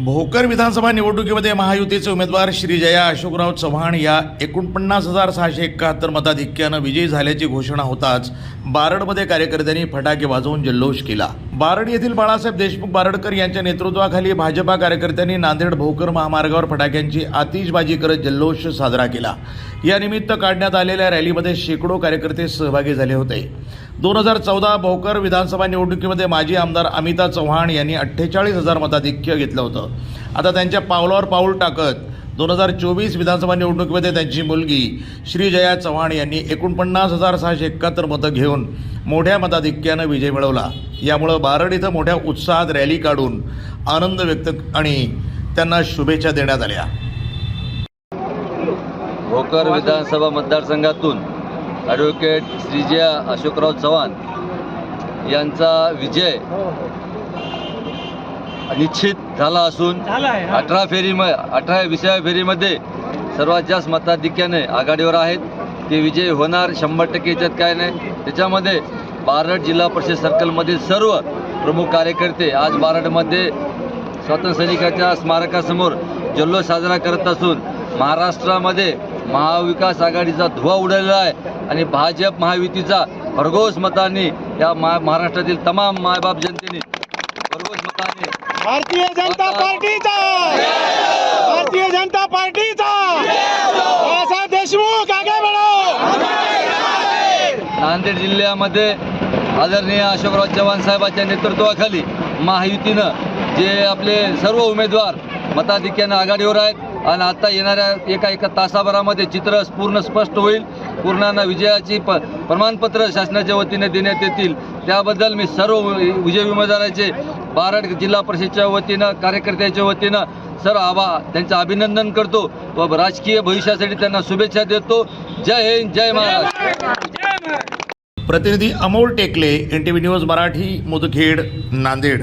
भोकर विधानसभा निवडणुकीमध्ये महायुतीचे उमेदवार श्रीजया अशोकराव चव्हाण या एकोणपन्नास हजार सहाशे एकाहत्तर मताधिक्यानं विजयी झाल्याची घोषणा होताच बारडमध्ये कार्यकर्त्यांनी फटाके वाजवून जल्लोष केला. बारड येथील बाळासाहेब देशमुख बारडकर यांच्या नेतृत्वाखाली भाजपा कार्यकर्त्यांनी नांदेड भोकर महामार्गावर फटाक्यांची आतिषबाजी करत जल्लोष साजरा केला. यानिमित्त काढण्यात आलेल्या रॅलीमध्ये शेकडो कार्यकर्ते सहभागी झाले होते. दोन हजार चौदा भोकर विधानसभा निवडणुकीमध्ये माजी आमदार अमिता चव्हाण यांनी अठ्ठेचाळीस हजार मताधिक्य घेतलं होतं. आता त्यांच्या पावलावर पाऊल टाकत दोन हजार चोवीस विधानसभा निवडणुकीमध्ये त्यांची मुलगी श्रीजया चव्हाण यांनी एकोणपन्नास हजार सहाशे एकाहत्तर मतं घेऊन मोठ्या मताधिक्यानं विजय मिळवला. यामुळं बारड इथं मोठ्या उत्साहात रॅली काढून आनंद व्यक्त आणि त्यांना शुभेच्छा देण्यात आल्या. भोकर विधानसभा मतदारसंघातून ॲडव्होकेट श्रीजया अशोकराव चव्हाण यांचा विजय निश्चित झाला असून अठरा फेरी म अठरा विसाव्या फेरीमध्ये सर्वात जास्त मताधिक्याने आघाडीवर आहेत. ते विजय होणार शंभर टक्के याच्यात काय नाही. त्याच्यामध्ये बारड जिल्हा परिषद सर्कलमधील सर्व प्रमुख कार्यकर्ते आज बारडमध्ये स्वातंत्र्य सैनिकाच्या स्मारकासमोर जल्लोष साजरा करत असून महाराष्ट्रामध्ये महाविकास आघाडीचा धुवा उडालेला आहे आणि भाजप महायुतीचा भरघोस मतांनी या मा महाराष्ट्रातील तमाम मायबाप जनतेने भारतीय जनता पार्टीचा! भारतीय जनता पार्टीचा! बाळासाहेब देशमुख आगे बढ़ो! नांदेड जिल्ह्यामध्ये आदरणीय अशोकराव चव्हाण साहेबांच्या नेतृत्वाखाली महायुतीनं जे आपले सर्व उमेदवार मताधिक्यानं आघाडीवर आहेत आणि आता येणाऱ्या एका एका तासाभरामध्ये चित्र पूर्ण स्पष्ट होईल. पूर्णांना विजयाची प प्रमाणपत्र शासनाच्या वतीने देण्यात येतील. त्याबद्दल मी सर्व विजय उमेदवाराचे बारड जिल्हा परिषदच्या वतीनं कार्यकर्त्याच्या वतीनं सर्व आभा त्यांचं अभिनंदन करतो व राजकीय भविष्यासाठी त्यांना शुभेच्छा देतो. जय हिंद जय महाराष्ट्र. प्रतिनिधी Amol Tekale N T V news Marathi Mudkhed Nanded.